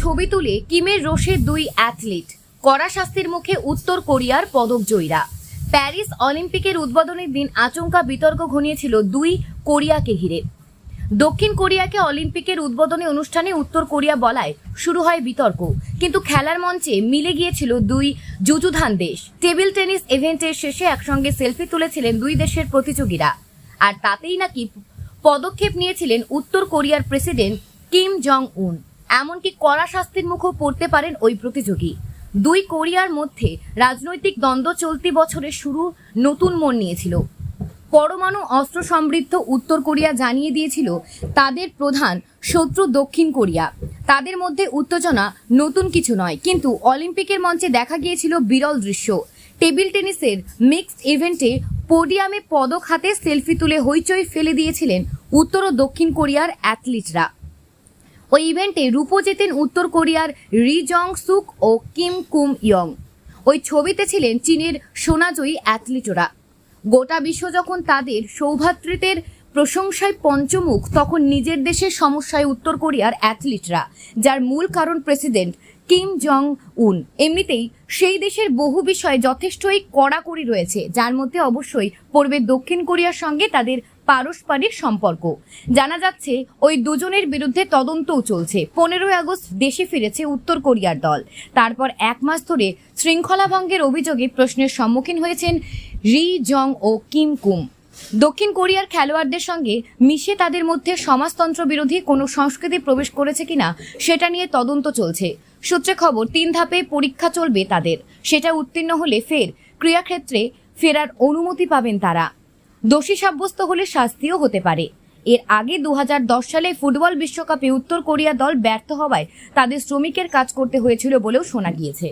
ছবি তুলে কিমের রোষে দুই অ্যাথলিট। কড়া শাস্তির মুখে উত্তর কোরিয়ার পদক জয়ীরা প্যারিস অলিম্পিকের উদ্বোধনের দিন আচমকা বিতর্ক ঘনিয়েছিল দুই কোরিয়াকে ঘিরে। দক্ষিণ কোরিয়াকে অলিম্পিকের উদ্বোধনী অনুষ্ঠানে উত্তর কোরিয়া বলায় শুরু হয় বিতর্ক, কিন্তু খেলার মঞ্চে মিলে গিয়েছিল দুই যুযুধান দেশ। টেবিল টেনিস ইভেন্টের শেষে একসঙ্গে সেলফি তুলেছিলেন দুই দেশের প্রতিযোগীরা। আর তাতেই নাকি পদক্ষেপ নিয়েছিলেন উত্তর কোরিয়ার প্রেসিডেন্ট কিম জং উন এমনকি কড়া শাস্তির মুখও পড়তে পারেন ওই প্রতিযোগী। দুই কোরিয়ার মধ্যে রাজনৈতিক দ্বন্দ্ব চলতি বছরের শুরু নতুন মোড় নিয়েছিল। পরমাণু অস্ত্র সমৃদ্ধ উত্তর কোরিয়া জানিয়ে দিয়েছিল, তাদের প্রধান শত্রু দক্ষিণ কোরিয়া। তাদের মধ্যে উত্তেজনা নতুন কিছু নয়, কিন্তু অলিম্পিকের মঞ্চে দেখা গিয়েছিল বিরল দৃশ্য। টেবিল টেনিসের মিক্সড ইভেন্টে পোডিয়ামে পদক হাতে সেলফি তুলে হইচই ফেলে দিয়েছিলেন উত্তর ও দক্ষিণ কোরিয়ার অ্যাথলিটরা। ওই ইভেন্টে রূপো জেতেন উত্তর কোরিয়ার রি জং সুক ও কিম কুম ইয়ং। ওই ছবিতে ছিলেন চীনের সোনাজয়ী অ্যাথলিটরা। গোটা বিশ্ব যখন তাদের সৌভাতৃত্বের প্রশংসায় পঞ্চমুখ, তখন নিজের দেশের সমস্যায় উত্তর কোরিয়ার অ্যাথলিটরা, যার মূল কারণ প্রেসিডেন্ট কিম জং উন। এমনিতেই সেই দেশের বহু বিষয়ে যথেষ্টই কড়াকড়ি রয়েছে, যার মধ্যে অবশ্যই পড়বে দক্ষিণ কোরিয়ার সঙ্গে তাদের পারস্পরিক সম্পর্ক। জানা যাচ্ছে, ওই দুজনের বিরুদ্ধে তদন্তও চলছে। পনেরোই আগস্ট দেশে ফিরেছে উত্তর কোরিয়ার দল। তারপর এক মাস ধরে শৃঙ্খলা ভঙ্গের অভিযোগে প্রশ্নের সম্মুখীন হয়েছেন রি জং ও কিম কুম। দক্ষিণ কোরিয়ার খেলোয়াড়দের সঙ্গে মিশে তাদের মধ্যে সমাজতন্ত্র বিরোধী কোনো সংস্কৃতি প্রবেশ করেছে কিনা, সেটা নিয়ে তদন্ত চলছে। সূত্রে খবর, তিন ধাপে পরীক্ষা চলবে তাদের। সেটা উত্তীর্ণ হলে ফের ক্রীড়াক্ষেত্রে ফেরার অনুমতি পাবেন তারা। দোষী সাব্যস্ত হলে শাস্তিও হতে পারে। এর আগে দু হাজার দশ সালে ফুটবল বিশ্বকাপে উত্তর কোরিয়া দল ব্যর্থ হওয়ায় তাদের শ্রমিকের কাজ করতে হয়েছিল বলেও শোনা গিয়েছে।